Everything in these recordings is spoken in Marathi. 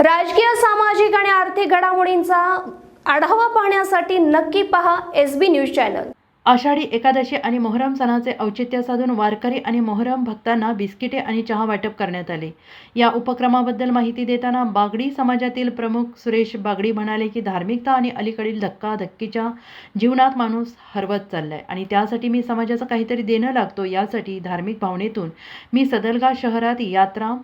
राजकीय सामाजिक आणि आर्थिक घडामोडींचा आढावा पाहण्यासाठी नक्की पहा S B news channel. Ashadhi Ekadashi आणि मोहरम सणाचे औचित्य साधून वारकरी आणि मोहरम भक्तांना बिस्किटे आणि चहा वाटप करण्यात आले. या उपक्रमाबद्दल माहिती देताना बागडी समाजातील प्रमुख सुरेश बागडी म्हणाले की धार्मिकता आणि अलीकडील धक्काधक्कीच्या जीवनात माणूस हरवत चाललाय आणि त्यासाठी मी समाजाचं काहीतरी देणं लागतो यासाठी धार्मिक भावनेतून मी सदलगा शहरात यात्रा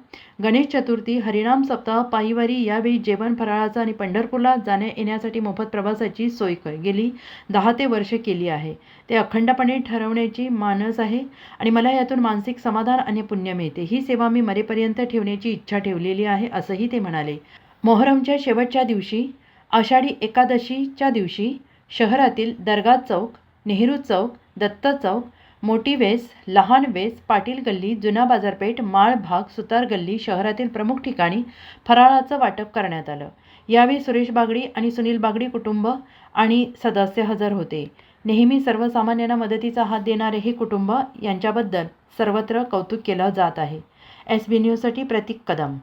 गणेश चतुर्थी हरिनाम सप्ताह पायीवारी यावेळी जेवण फराळाचा आणि पंढरपूरला जाण्या येण्यासाठी मोफत प्रवासाची सोय गेली दहा ते वर्ष केली आहे. ते अखंडपणे ठरवण्याची मानस आहे आणि मला यातून मानसिक समाधान आणि पुण्य मिळते. ही सेवा मी मरेपर्यंत ठेवण्याची इच्छा ठेवलेली आहे असंही ते म्हणाले. मोहरमच्या शेवटच्या दिवशी आषाढी एकादशीच्या दिवशी शहरातील दर्गा चौक नेहरू चौक दत्त चौक मोठी वेस लहान वेस पाटील गल्ली जुना बाजारपेठ माळ भाग सुतार गल्ली शहरातील प्रमुख ठिकाणी फराळाचं वाटप करण्यात आलं. यावेळी सुरेश बागडी आणि सुनील बागडी कुटुंब आणि सदस्य हजर होते. नेहमी सर्वसामान्यांना मदतीचा हात देणारे हे कुटुंब यांच्याबद्दल सर्वत्र कौतुक केलं जात आहे. एस बी न्यूजसाठी प्रतीक कदम.